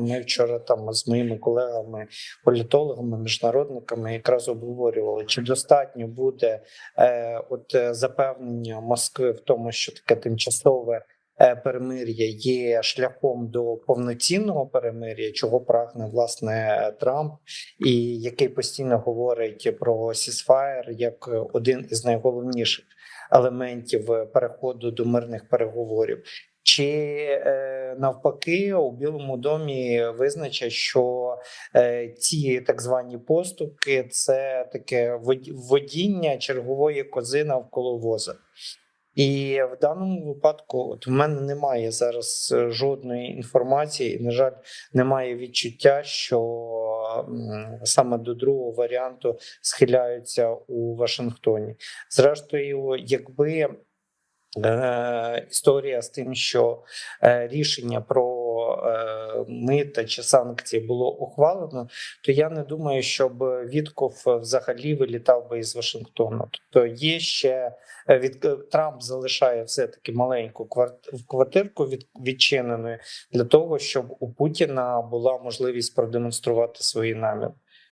Ми вчора там з моїми колегами, політологами, міжнародниками якраз обговорювали, чи достатньо буде е, от е, запевнення Москви в тому, що таке тимчасове перемир'я є шляхом до повноцінного перемир'я, чого прагне власне Трамп, і який постійно говорить про сісфаєр як один із найголовніших елементів переходу до мирних переговорів. Чи е, навпаки у Білому домі визначать, що е, ці так звані поступки це таке вод- водіння чергової кози навколо воза. І в даному випадку, от в мене немає зараз е, жодної інформації, і, на жаль, немає відчуття, що саме до другого варіанту схиляються у Вашингтоні. Зрештою, якби е, історія з тим, що е, рішення про мита чи санкції було ухвалено, то я не думаю, щоб Вітков взагалі вилітав би із Вашингтону. Тобто є ще е, від е, Трамп залишає все таки маленьку кварт- квартирку від відчиненою для того, щоб у Путіна була можливість продемонструвати свої наміри.